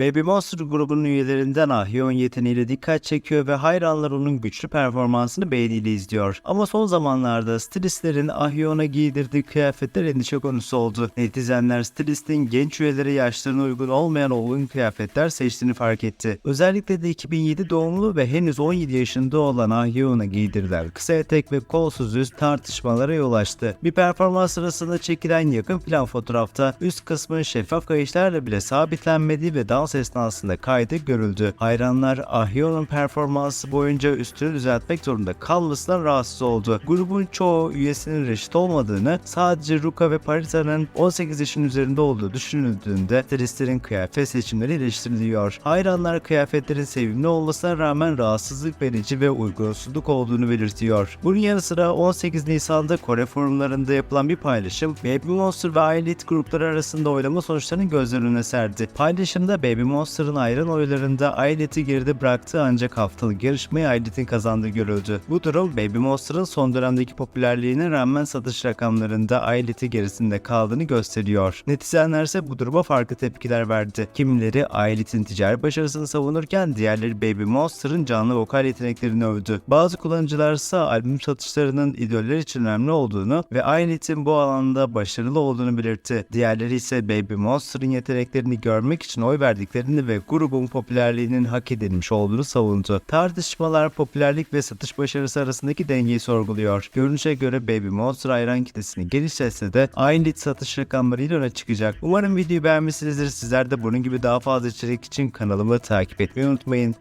Baby Monster grubunun üyelerinden Ahyon yeteneğiyle dikkat çekiyor ve hayranlar onun güçlü performansını beğeniyle izliyor. Ama son zamanlarda stilistlerin Ahyon'a giydirdiği kıyafetler endişe konusu oldu. Netizenler stilistin genç üyeleri yaşlarına uygun olmayan olgun kıyafetler seçtiğini fark etti. Özellikle de 2007 doğumlu ve henüz 17 yaşında olan Ahyon'a giydirilen kısa etek ve kolsuz üst tartışmalara yol açtı. Bir performans sırasında çekilen yakın plan fotoğrafta üst kısmın şeffaf kayışlarla bile sabitlenmediği ve dans esnasında kaydı görüldü. Hayranlar Ahyon'un performansı boyunca üstünü düzeltmek zorunda kalmasından rahatsız oldu. Grubun çoğu üyesinin reşit olmadığını, sadece Ruka ve Parita'nın 18 yaşın üzerinde olduğu düşünüldüğünde stilistlerin kıyafet seçimleri eleştiriliyor. Hayranlar kıyafetlerin sevimli olmasına rağmen rahatsızlık verici ve uygunsuzluk olduğunu belirtiyor. Bunun yanı sıra 18 Nisan'da Kore forumlarında yapılan bir paylaşım Baby Monster ve Ailit grupları arasında oylama sonuçlarını gözler önüne serdi. Paylaşımda Baby Monster'ın ayrılan oylarında Ailit'i geride bıraktığı ancak haftalık yarışmayı Ailit'in kazandığı görüldü. Bu durum Baby Monster'ın son dönemdeki popülerliğine rağmen satış rakamlarında Ailit'i gerisinde kaldığını gösteriyor. Netizenler ise bu duruma farklı tepkiler verdi. Kimileri Ailit'in ticari başarısını savunurken diğerleri Baby Monster'ın canlı vokal yeteneklerini övdü. Bazı kullanıcılar ise albüm satışlarının idolleri için önemli olduğunu ve Ailit'in bu alanda başarılı olduğunu belirtti. Diğerleri ise Baby Monster'ın yeteneklerini görmek için oy verdiklerini ve grubun popülerliğinin hak edilmiş olduğunu savundu. Tartışmalar popülerlik ve satış başarısı arasındaki dengeyi sorguluyor. Görünüşe göre Baby Monster hayran kitlesini genişletse de Ailit satış rakamlarıyla öne çıkacak. Umarım videoyu beğenmişsinizdir. Sizler de bunun gibi daha fazla içerik için kanalımı takip etmeyi unutmayın.